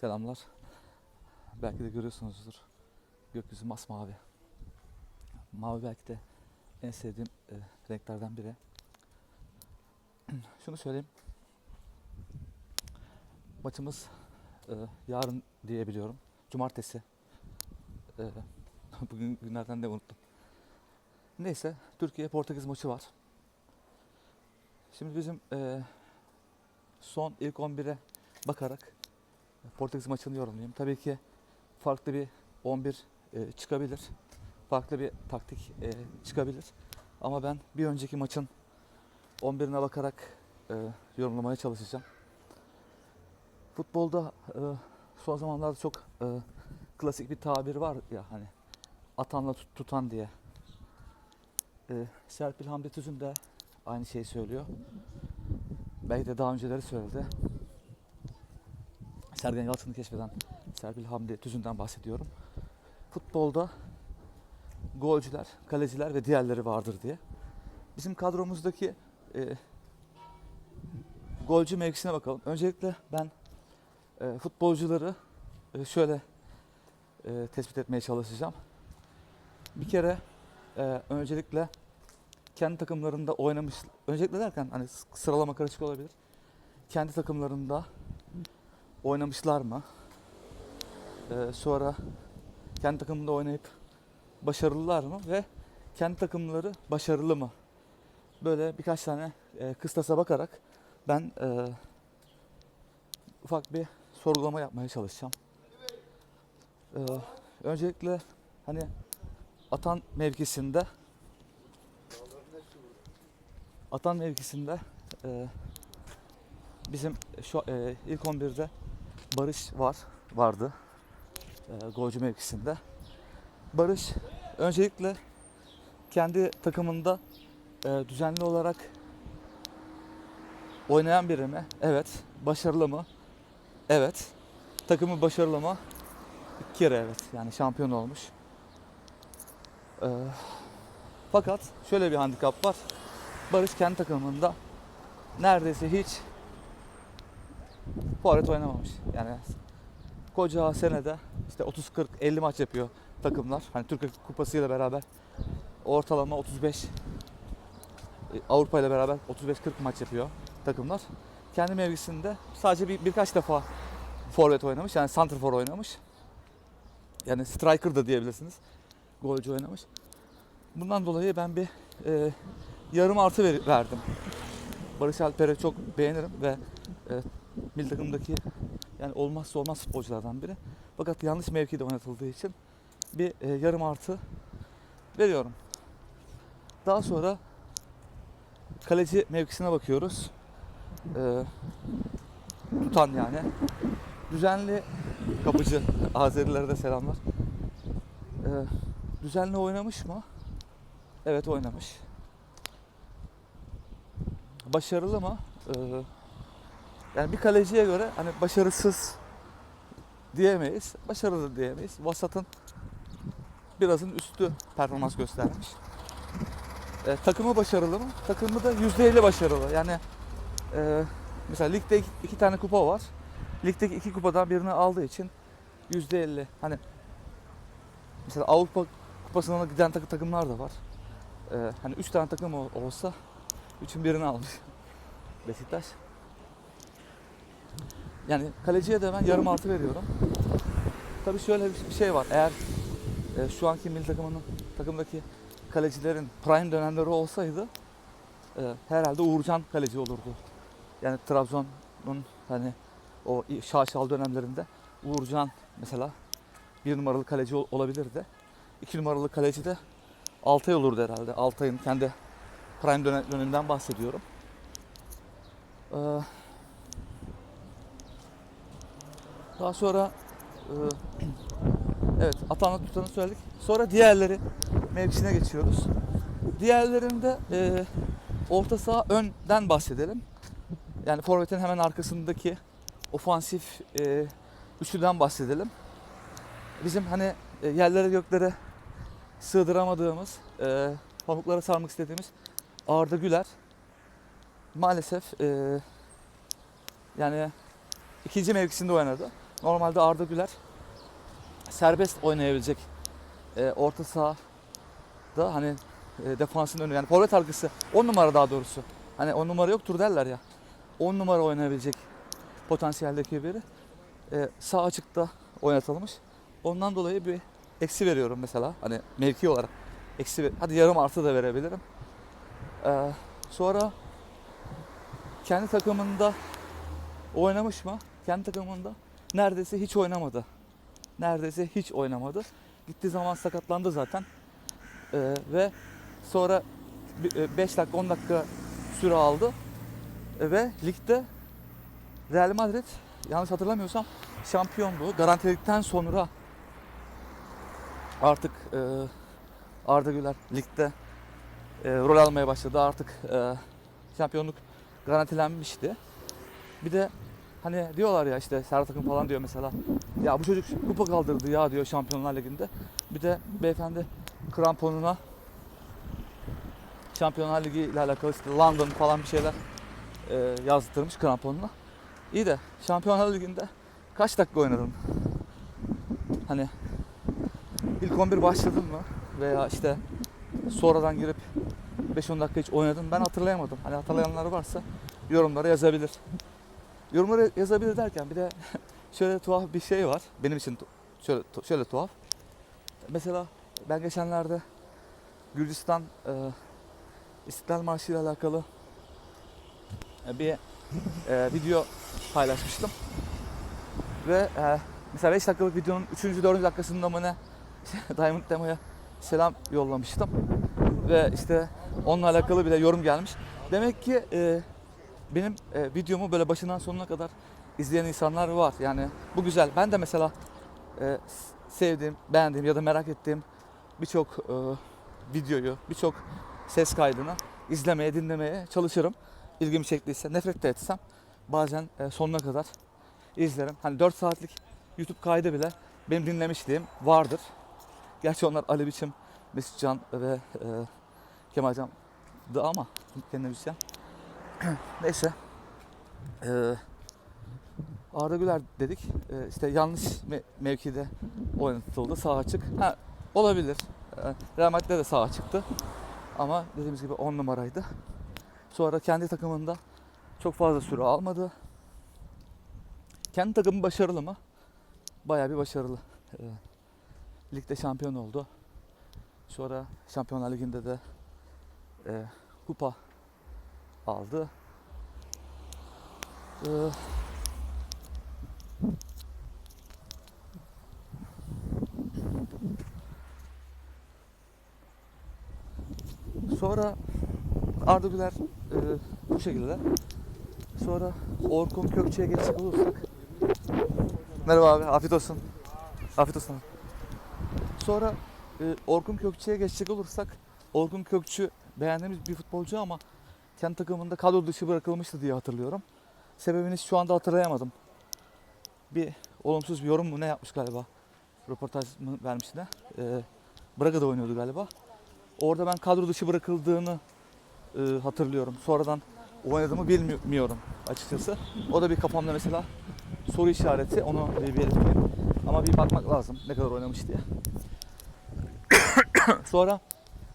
Selamlar. Belki de görüyorsunuzdur. Gökyüzü masmavi. Mavi belki de en sevdiğim e, renklerden biri. Şunu söyleyeyim. Maçımız e, yarın diyebiliyorum. Cumartesi. E, bugün günlerden de unuttum. Neyse Türkiye Portekiz maçı var. Şimdi bizim e, son ilk 11'e bakarak Portekiz maçını yorumlayayım. Tabii ki farklı bir 11 e, çıkabilir. Farklı bir taktik e, çıkabilir. Ama ben bir önceki maçın 11'ine bakarak e, yorumlamaya çalışacağım. Futbolda e, son zamanlarda çok e, klasik bir tabir var ya hani atanla tut- tutan diye. E, Serpil Hamdi Tüzün de aynı şeyi söylüyor. Belki de daha önceleri söyledi. Sergen Yalçın'ı keşfeden Serpil Hamdi Tüzün'den bahsediyorum. Futbolda golcüler, kaleciler ve diğerleri vardır diye. Bizim kadromuzdaki e, golcü mevkisine bakalım. Öncelikle ben e, futbolcuları e, şöyle e, tespit etmeye çalışacağım. Bir kere e, öncelikle kendi takımlarında oynamış, öncelikle derken hani sıralama karışık olabilir. Kendi takımlarında oynamışlar mı? Ee, sonra kendi takımında oynayıp başarılılar mı ve kendi takımları başarılı mı? Böyle birkaç tane e, kıstasa bakarak ben e, ufak bir sorgulama yapmaya çalışacağım. Ee, öncelikle hani atan mevkisinde atan mevkisinde e, bizim şu e, ilk 11'de Barış var vardı e, golcü mevkisinde. Barış öncelikle kendi takımında e, düzenli olarak oynayan biri mi? Evet. Başarılı mı? Evet. Takımı başarılı mı? İki kere evet. Yani şampiyon olmuş. E, fakat şöyle bir handikap var. Barış kendi takımında neredeyse hiç forvet oynamamış. Yani koca senede işte 30 40 50 maç yapıyor takımlar. Hani Türkiye Kupası ile beraber ortalama 35 e, Avrupa ile beraber 35 40 maç yapıyor takımlar. Kendi mevkisinde sadece bir birkaç defa forvet oynamış. Yani santrfor oynamış. Yani striker da diyebilirsiniz. Golcü oynamış. Bundan dolayı ben bir e, yarım artı ver- verdim. Barış Alper'i çok beğenirim ve e, milli takımdaki yani olmazsa olmaz futbolculardan biri. Fakat yanlış mevkide oynatıldığı için bir e, yarım artı veriyorum. Daha sonra kaleci mevkisine bakıyoruz. E, tutan yani. Düzenli kapıcı Azerilere de selamlar. E, düzenli oynamış mı? Evet oynamış. Başarılı mı? Ee, yani bir kaleciye göre hani başarısız diyemeyiz. Başarılı diyemeyiz. Vasatın birazın üstü performans göstermiş. Ee, takımı başarılı mı? Takımı da %50 başarılı. Yani e, mesela ligde iki, iki tane kupa var. Ligdeki iki kupadan birini aldığı için %50. Hani mesela Avrupa kupasına giden takı- takımlar da var. Ee, hani üç tane takım ol- olsa üçün birini almış Beşiktaş. Yani kaleciye de ben yarım artı veriyorum. Tabii şöyle bir şey var. Eğer e, şu anki milli takımının takımdaki kalecilerin prime dönemleri olsaydı e, herhalde Uğurcan kaleci olurdu. Yani Trabzon'un hani o şaşal dönemlerinde Uğurcan mesela bir numaralı kaleci ol- olabilirdi. İki numaralı kaleci de Altay olurdu herhalde. Altay'ın kendi prime dönem, döneminden bahsediyorum. Ee, daha sonra e, evet atanla tutanı söyledik. Sonra diğerleri mevkisine geçiyoruz. Diğerlerinde e, orta saha önden bahsedelim. Yani forvetin hemen arkasındaki ofansif e, üçlüden bahsedelim. Bizim hani e, yerlere göklere sığdıramadığımız, e, pamuklara sarmak istediğimiz Arda Güler maalesef e, yani ikinci mevkisinde oynadı. Normalde Arda Güler serbest oynayabilecek e, orta saha da hani e, defansın önü yani forvet arkası 10 numara daha doğrusu. Hani 10 numara yoktur derler ya. 10 numara oynayabilecek potansiyeldeki biri. E, sağ açıkta oynatılmış. Ondan dolayı bir eksi veriyorum mesela. Hani mevki olarak eksi hadi yarım artı da verebilirim. E, sonra kendi takımında oynamış mı? Kendi takımında neredeyse hiç oynamadı. Neredeyse hiç oynamadı. Gittiği zaman sakatlandı zaten. Ee, ve sonra 5 dakika 10 dakika süre aldı. Ee, ve ligde Real Madrid yanlış hatırlamıyorsam şampiyonluğu garantiledikten sonra artık e, Arda Güler ligde e, rol almaya başladı. Artık e, şampiyonluk garantilenmişti. Bir de hani diyorlar ya işte Serhat Akın falan diyor mesela. Ya bu çocuk kupa kaldırdı ya diyor Şampiyonlar Ligi'nde. Bir de beyefendi kramponuna Şampiyonlar Ligi ile alakalı işte London falan bir şeyler e, yazdırmış kramponuna. İyi de Şampiyonlar Ligi'nde kaç dakika oynadın? Hani ilk 11 başladın mı? Veya işte sonradan girip 5-10 dakika hiç oynadın. Ben hatırlayamadım. Hani hatırlayanlar varsa yorumlara yazabilir. Yorumlara yazabilir derken bir de şöyle tuhaf bir şey var. Benim için şöyle şöyle tuhaf. Mesela ben geçenlerde Gürcistan e, İstiklal Marşı ile alakalı e, bir e, video paylaşmıştım. Ve e, mesela 5 dakikalık videonun 3. 4. dakikasında mı ne Diamond Demo'ya selam yollamıştım. Ve işte onunla alakalı bir de yorum gelmiş. Demek ki e, benim e, videomu böyle başından sonuna kadar izleyen insanlar var. Yani bu güzel. Ben de mesela e, sevdiğim, beğendiğim ya da merak ettiğim birçok e, videoyu, birçok ses kaydını izlemeye, dinlemeye çalışırım. İlgimi çektiyse, nefret de etsem bazen e, sonuna kadar izlerim. Hani 4 saatlik YouTube kaydı bile benim dinlemişliğim vardır. Gerçi onlar Ali Biçim, Mesut Can ve e, Kemal Can'dı ama kendi müzisyen. Neyse. Ee, Arda Güler dedik. Ee, işte yanlış me- mevkide oynatıldı. Sağ açık. Ha, olabilir. Ee, Real Madrid'de de sağ açıktı. Ama dediğimiz gibi 10 numaraydı. Sonra kendi takımında çok fazla süre almadı. Kendi takımı başarılı mı? Bayağı bir başarılı. Ee, ligde şampiyon oldu. Sonra Şampiyonlar Ligi'nde de e, kupa aldı. Ee, sonra Arda Güler e, bu şekilde. Sonra Orkun Kökçe'ye geçecek olursak. Merhaba abi, afiyet olsun. Afiyet olsun. Sonra e, Orkun Kökçe'ye geçecek olursak, Orkun Kökçü beğendiğimiz bir futbolcu ama kendi takımında kadro dışı bırakılmıştı diye hatırlıyorum. Sebebini şu anda hatırlayamadım. Bir olumsuz bir yorum mu ne yapmış galiba. Röportaj mı vermiş ne? Ee, Braga'da oynuyordu galiba. Orada ben kadro dışı bırakıldığını e, hatırlıyorum. Sonradan oynadığımı bilmiyorum açıkçası. O da bir kafamda mesela soru işareti. Onu bir belirteyim. Ama bir bakmak lazım ne kadar oynamış diye. Sonra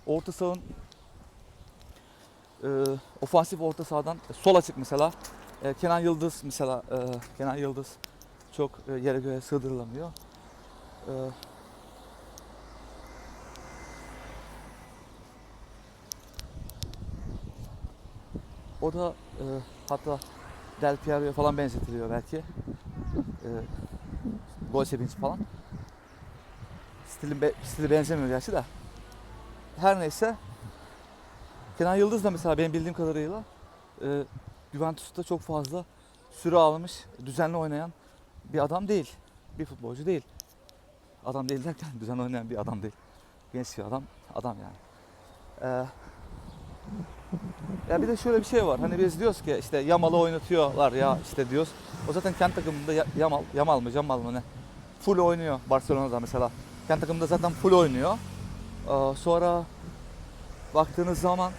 orta sahanın e, ofansif orta sahadan sol açık mesela e, Kenan Yıldız mesela e, Kenan Yıldız çok e, yere göre sığdırılamıyor. E, o da e, hatta Del Piero'ya falan benzetiliyor belki. E, gol sevinci falan. Stili, be, stili benzemiyor gerçi de. Her neyse Kenan Yıldız da mesela benim bildiğim kadarıyla e, Juventus'ta çok fazla süre almış, düzenli oynayan bir adam değil. Bir futbolcu değil. Adam değil derken düzenli oynayan bir adam değil. Genç bir adam, adam yani. Ee, ya bir de şöyle bir şey var. Hani biz diyoruz ki işte Yamal'ı oynatıyorlar ya işte diyoruz. O zaten kendi takımında Ya- Yamal, Yamal mı, Yamal mı ne? Full oynuyor Barcelona'da mesela. Kendi takımında zaten full oynuyor. Ee, sonra baktığınız zaman